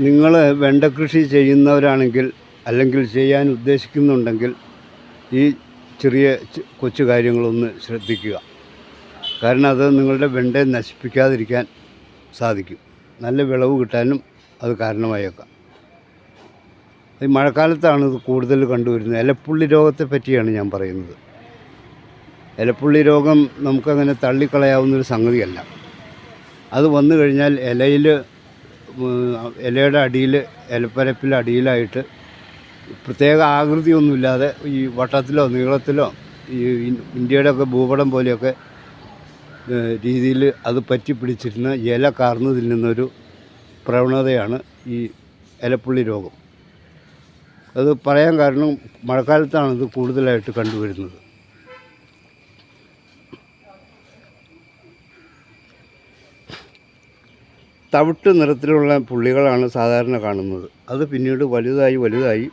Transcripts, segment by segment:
നിങ്ങൾ വെണ്ട കൃഷി ചെയ്യുന്നവരാണെങ്കിൽ അല്ലെങ്കിൽ ചെയ്യാൻ ഉദ്ദേശിക്കുന്നുണ്ടെങ്കിൽ ഈ ചെറിയ കൊച്ചു കാര്യങ്ങളൊന്ന് ശ്രദ്ധിക്കുക. കാരണം അത് നിങ്ങളുടെ വെണ്ടയെ നശിപ്പിക്കാതിരിക്കാൻ സാധിക്കും. നല്ല വിളവ് കിട്ടാനും അത് കാരണമായേക്കാം. ഈ മഴക്കാലത്താണ് ഇത് കൂടുതൽ കണ്ടുവരുന്നത്. ഇലപ്പുള്ളി രോഗത്തെ പറ്റിയാണ് ഞാൻ പറയുന്നത്. ഇലപ്പുള്ളി രോഗം നമുക്കങ്ങനെ തള്ളിക്കളയാവുന്നൊരു സംഗതിയല്ല. അത് വന്നു കഴിഞ്ഞാൽ ഇലയിൽ ഇലയുടെ അടിയിൽ ഇലപ്പരപ്പിലടിയിലായിട്ട് പ്രത്യേക ആകൃതിയൊന്നുമില്ലാതെ ഈ വട്ടത്തിലോ നീളത്തിലോ ഈ ഇന്ത്യയുടെ ഒക്കെ ഭൂപടം പോലെയൊക്കെ രീതിയിൽ അത് പറ്റി പിടിച്ചിരുന്ന ഇല കാർന്നു തിന്നുന്നൊരു പ്രവണതയാണ് ഈ ഇലപ്പുള്ളി രോഗം. അത് പറയാൻ കാരണം മഴക്കാലത്താണ് ഇത് കൂടുതലായിട്ട് കണ്ടുവരുന്നത്. തവിട്ട് നിറത്തിലുള്ള പുള്ളികളാണ് സാധാരണ കാണുന്നത്. അത് പിന്നീട് വലുതായി വലുതായി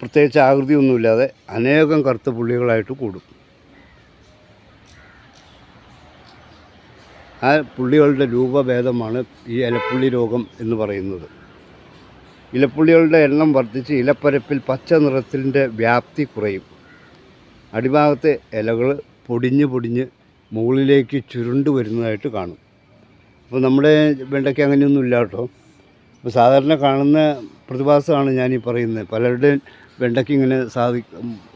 പ്രത്യേകിച്ച് ആകൃതിയൊന്നുമില്ലാതെ അനേകം കറുത്ത പുള്ളികളായിട്ട് കൂടും. ആ പുള്ളികളുടെ രൂപഭേദമാണ് ഈ ഇലപ്പുള്ളി രോഗം എന്ന് പറയുന്നത്. ഇലപ്പുള്ളികളുടെ എണ്ണം വർദ്ധിച്ച് ഇലപ്പരപ്പിൽ പച്ച നിറത്തിന്റെ വ്യാപ്തി കുറയും. അടിഭാഗത്തെ ഇലകൾ പൊടിഞ്ഞ് പൊടിഞ്ഞ് മുകളിലേക്ക് ചുരുണ്ട് വരുന്നതായിട്ട് കാണും. അപ്പോൾ നമ്മുടെ വെണ്ടയ്ക്ക് അങ്ങനെയൊന്നും ഇല്ല കേട്ടോ. അപ്പോൾ സാധാരണ കാണുന്ന പ്രതിഭാസമാണ് ഞാനീ പറയുന്നത്. പലരുടെയും വെണ്ടയ്ക്ക് ഇങ്ങനെ സാധി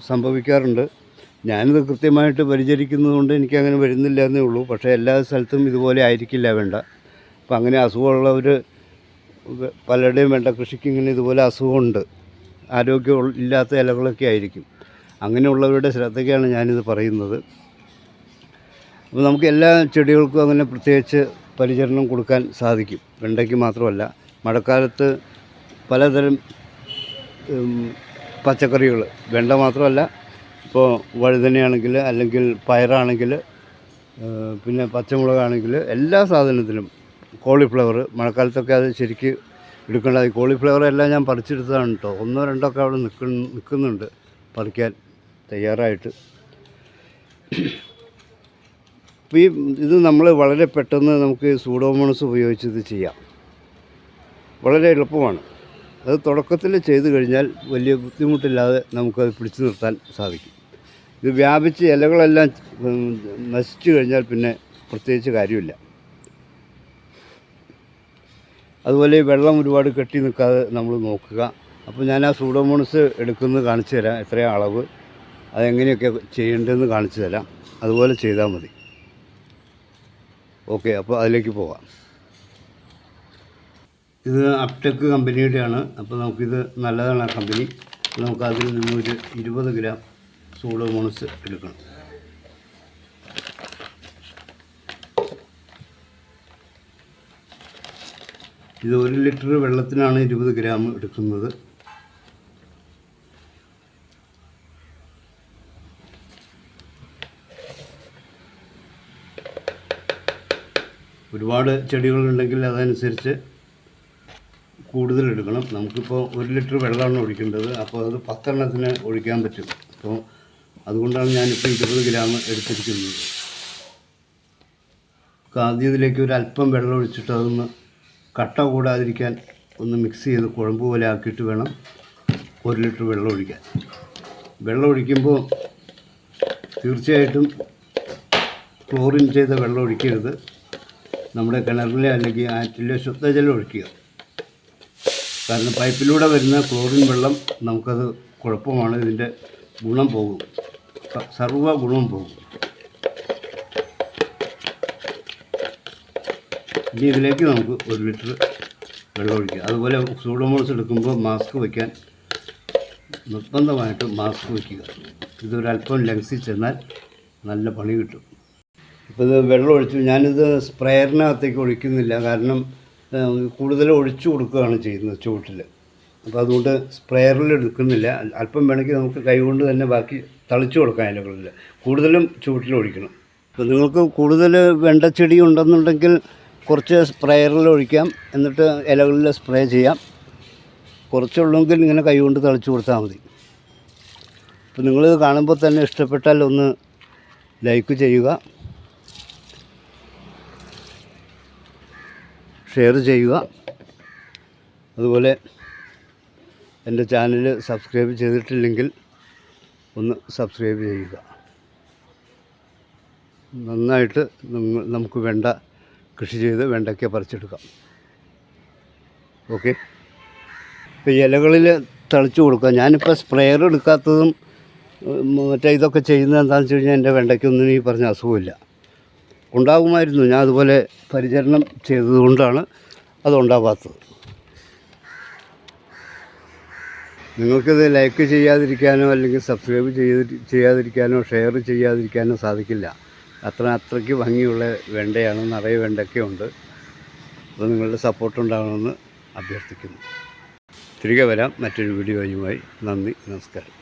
സംഭവിക്കാറുണ്ട്. ഞാനിത് കൃത്യമായിട്ട് പരിചരിക്കുന്നതുകൊണ്ട് എനിക്ക് അങ്ങനെ വരുന്നില്ല എന്നേ ഉള്ളൂ. പക്ഷേ എല്ലാ സ്ഥലത്തും ഇതുപോലെ ആയിരിക്കില്ല വേണ്ട. അപ്പോൾ അങ്ങനെ അസുഖമുള്ളവർ പലരുടെയും വേണ്ട കൃഷിക്ക് ഇങ്ങനെ ഇതുപോലെ അസുഖമുണ്ട്. ആരോഗ്യം ഇല്ലാത്ത ഇലകളൊക്കെ ആയിരിക്കും. അങ്ങനെയുള്ളവരുടെ ശ്രദ്ധയ്ക്കാണ് ഞാനിത് പറയുന്നത്. അപ്പോൾ നമുക്ക് എല്ലാ ചെടികൾക്കും അങ്ങനെ പ്രത്യേകിച്ച് പരിചരണം കൊടുക്കാൻ സാധിക്കും. വെണ്ടയ്ക്ക് മാത്രമല്ല മഴക്കാലത്ത് പലതരം പച്ചക്കറികൾ വെണ്ട മാത്രമല്ല ഇപ്പോൾ വഴുതനയാണെങ്കിൽ അല്ലെങ്കിൽ പയറാണെങ്കിൽ പിന്നെ പച്ചമുളകാണെങ്കിൽ എല്ലാ സാധനത്തിലും കോളിഫ്ലവർ. മഴക്കാലത്തൊക്കെ അത് ശരിക്ക് എടുക്കേണ്ടത് കോളിഫ്ലവർ എല്ലാം ഞാൻ പറിച്ചെടുത്തതാണ് കേട്ടോ ഒന്നോ രണ്ടോ ഒക്കെ അവിടെ നിൽക്കുന്ന നിൽക്കുന്നുണ്ട് പറിക്കാൻ തയ്യാറായിട്ട്. ഈ ഇത് നമ്മൾ വളരെ പെട്ടെന്ന് നമുക്ക് സൂഡോമോണസ് ഉപയോഗിച്ച് ഇത് ചെയ്യാം. വളരെ എളുപ്പമാണ്. അത് തുടക്കത്തിൽ ചെയ്തു കഴിഞ്ഞാൽ വലിയ ബുദ്ധിമുട്ടില്ലാതെ നമുക്കത് പിടിച്ചു നിർത്താൻ സാധിക്കും. ഇത് വ്യാപിച്ച് ഇലകളെല്ലാം നശിച്ചു കഴിഞ്ഞാൽ പിന്നെ പ്രത്യേകിച്ച് കാര്യമില്ല. അതുപോലെ വെള്ളം ഒരുപാട് കെട്ടി നിൽക്കാതെ നമ്മൾ നോക്കുക. അപ്പോൾ ഞാൻ ആ സൂഡോമോണസ് എടുക്കുന്നത് കാണിച്ചു തരാം എത്രയാണ് അളവ് അതെങ്ങനെയൊക്കെ ചെയ്യേണ്ടതെന്ന് കാണിച്ചു തരാം. അതുപോലെ ചെയ്താൽ മതി. ഓക്കെ അപ്പോൾ അതിലേക്ക് പോകാം ഇത് അപ്ടെക് കമ്പനിയുടെയാണ്. അപ്പോൾ നമുക്കിത് നല്ലതാണ് ആ കമ്പനി. നമുക്ക് അതിൽ നിന്നൊരു ഇരുപത് ഗ്രാം സൂഡോമോണസ് എടുക്കണം. ഇത് ഒരു ലിറ്റർ വെള്ളത്തിനാണ് ഇരുപത് ഗ്രാം എടുക്കുന്നത്. ഒരുപാട് ചെടികളുണ്ടെങ്കിൽ അതനുസരിച്ച് കൂടുതൽ എടുക്കണം. നമുക്കിപ്പോൾ ഒരു ലിറ്റർ വെള്ളമാണ് ഒഴിക്കേണ്ടത്. അപ്പോൾ അത് പത്തെണ്ണത്തിന് ഒഴിക്കാൻ പറ്റും. അപ്പോൾ അതുകൊണ്ടാണ് ഞാനിപ്പോൾ ഇരുപത് ഗ്രാം എടുത്തിരിക്കുന്നത്. നമുക്ക് ആദ്യം ഇതിലേക്ക് ഒരു അല്പം വെള്ളം ഒഴിച്ചിട്ട് അതൊന്ന് കട്ട കൂടാതിരിക്കാൻ ഒന്ന് മിക്സ് ചെയ്ത് കുഴമ്പ് പോലെ ആക്കിയിട്ട് വേണം ഒരു ലിറ്റർ വെള്ളം ഒഴിക്കാൻ. വെള്ളം ഒഴിക്കുമ്പോൾ തീർച്ചയായിട്ടും ക്ലോറിൻ ചെയ്ത വെള്ളം ഒഴിക്കരുത്. നമ്മുടെ കിണറിലെ അല്ലെങ്കിൽ ആറ്റിലെ ശുദ്ധജലം ഒഴിക്കുക. കാരണം പൈപ്പിലൂടെ വരുന്ന ക്ലോറിൻ വെള്ളം നമുക്കത് കുഴപ്പമാണ് ഇതിന്റെ ഗുണം പോകും. സർവ ഗുണം പോകും. ഇനി ഇതിലേക്ക് നമുക്ക് ഒരു ലിറ്റർ വെള്ളം ഒഴിക്കുക അതുപോലെ സൂഡോമോണസ് എടുക്കുമ്പോൾ മാസ്ക് വയ്ക്കാൻ നിർബന്ധമായിട്ടും മാസ്ക് വയ്ക്കുക. ഇതൊരല്പം ലങ്സിൽ ചെന്നാൽ നല്ല പണി കിട്ടും. ഇപ്പോൾ ഇത് വെള്ളം ഒഴിച്ചു. ഞാനിത് സ്പ്രെയറിനകത്തേക്ക് ഒഴിക്കുന്നില്ല. കാരണം കൂടുതൽ ഒഴിച്ചു കൊടുക്കുകയാണ് ചെയ്യുന്നത് ചുവട്ടിൽ അപ്പോൾ അതുകൊണ്ട് സ്പ്രേയറിൽ എടുക്കുന്നില്ല. അല്പം വേണമെങ്കിൽ നമുക്ക് കൈകൊണ്ട് തന്നെ ബാക്കി തളിച്ചു കൊടുക്കാം ഇലകളിൽ കൂടുതലും ചുവട്ടിൽ ഒഴിക്കണം. അപ്പോൾ നിങ്ങൾക്ക് കൂടുതൽ വെണ്ട ചെടി ഉണ്ടെന്നുണ്ടെങ്കിൽ കുറച്ച് സ്പ്രേയറിൽ ഒഴിക്കാം. എന്നിട്ട് ഇലകളിൽ സ്പ്രേ ചെയ്യാം. കുറച്ചുള്ളെങ്കിൽ ഇങ്ങനെ കൈകൊണ്ട് തളിച്ചു കൊടുത്താൽ മതി. അപ്പോൾ നിങ്ങൾ കാണുമ്പോൾ തന്നെ ഇഷ്ടപ്പെട്ടാൽ ഒന്ന് ലൈക്ക് ചെയ്യുക. ഷെയർ ചെയ്യുക. അതുപോലെ എന്റെ ചാനൽ സബ്സ്ക്രൈബ് ചെയ്തിട്ടില്ലെങ്കിൽ ഒന്ന് സബ്സ്ക്രൈബ് ചെയ്യുക. നന്നായിട്ട് നമുക്ക് വേണ്ട കൃഷി ചെയ്ത് വെണ്ടയ്ക്ക പറിച്ചെടുക്കാം. ഓക്കെ? ഇപ്പോൾ ഇലകളിൽ തളിച്ചു കൊടുക്കുക ഞാനിപ്പോൾ സ്പ്രെയർ എടുക്കാത്തതും മറ്റേ ഇതൊക്കെ ചെയ്യുന്നത് എന്താണെന്ന് വെച്ച് കഴിഞ്ഞാൽ എന്റെ വെണ്ടയ്ക്കൊന്നും ഈ പറഞ്ഞ അസുഖമില്ല. ഉണ്ടാകുമായിരുന്നു. ഞാൻ അതുപോലെ പരിചരണം ചെയ്തതുകൊണ്ടാണ് അതുണ്ടാകാത്തത് നിങ്ങൾക്കിത് ലൈക്ക് ചെയ്യാതിരിക്കാനോ അല്ലെങ്കിൽ സബ്സ്ക്രൈബ് ചെയ്ത് ചെയ്യാതിരിക്കാനോ ഷെയർ ചെയ്യാതിരിക്കാനോ സാധിക്കില്ല. അത്ര അത്രയ്ക്ക് ഭംഗിയുള്ള വെണ്ടയാണ് നിറയെ വെണ്ടയ്ക്ക ഉണ്ട്. നിങ്ങളുടെ സപ്പോർട്ട് ഉണ്ടാകണമെന്ന് അഭ്യർത്ഥിക്കുന്നു. തിരികെ വരാം. മറ്റൊരു വീഡിയോയുമായി നന്ദി നമസ്കാരം.